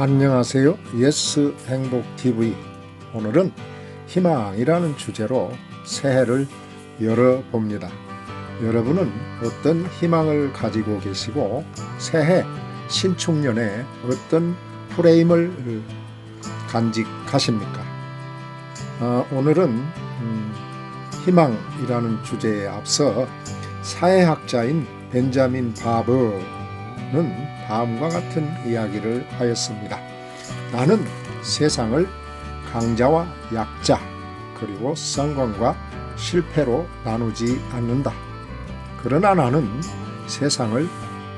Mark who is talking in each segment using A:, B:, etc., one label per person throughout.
A: 안녕하세요. 예스 행복 TV. 오늘은 희망이라는 주제로 새해를 열어 봅니다. 여러분은 어떤 희망을 가지고 계시고 새해 신축년에 어떤 프레임을 간직하십니까? 아, 오늘은 음, 희망이라는 주제에 앞서 사회학자인 벤자민 바버 는 다음과 같은 이야기를 하였습니다. 나는 세상을 강자와 약자 그리고 성공과 실패로 나누지 않는다. 그러나 나는 세상을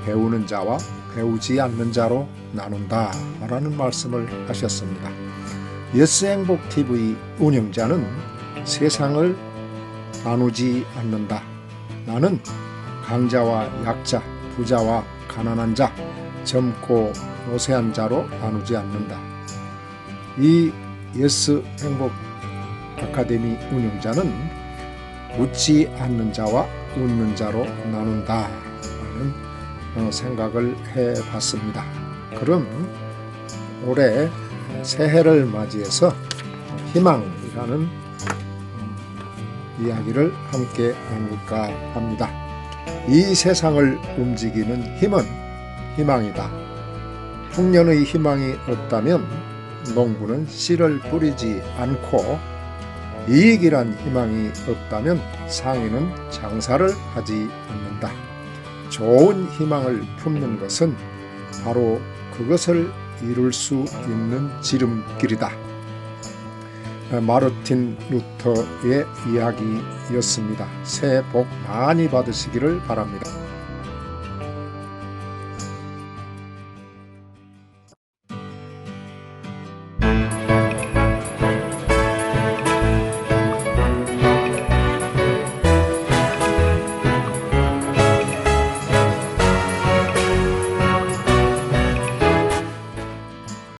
A: 배우는 자와 배우지 않는 자로 나눈다. 라는 말씀을 하셨습니다. 예스 행복 TV 운영자는 세상을 나누지 않는다. 나는 강자와 약자, 부자와 가난한 자, 젊고 노쇠한 자로 나누지 않는다. 이 예스 행복 아카데미 운영자는 웃지 않는 자와 웃는 자로 나눈다. 라는 어, 생각을 해 봤습니다. 그럼 올해 새해를 맞이해서 희망이라는 어, 이야기를 함께 나눌까 합니다. 이 세상을 움직이는 힘은 희망이다. 풍년의 희망이 없다면 농부는 씨를 뿌리지 않고 이익이란 희망이 없다면 상인은 장사를 하지 않는다. 좋은 희망을 품는 것은 바로 그것을 이룰 수 있는 지름길이다. 마르틴 루터의 이야기였습니다. 새해 복 많이 받으시기를 바랍니다.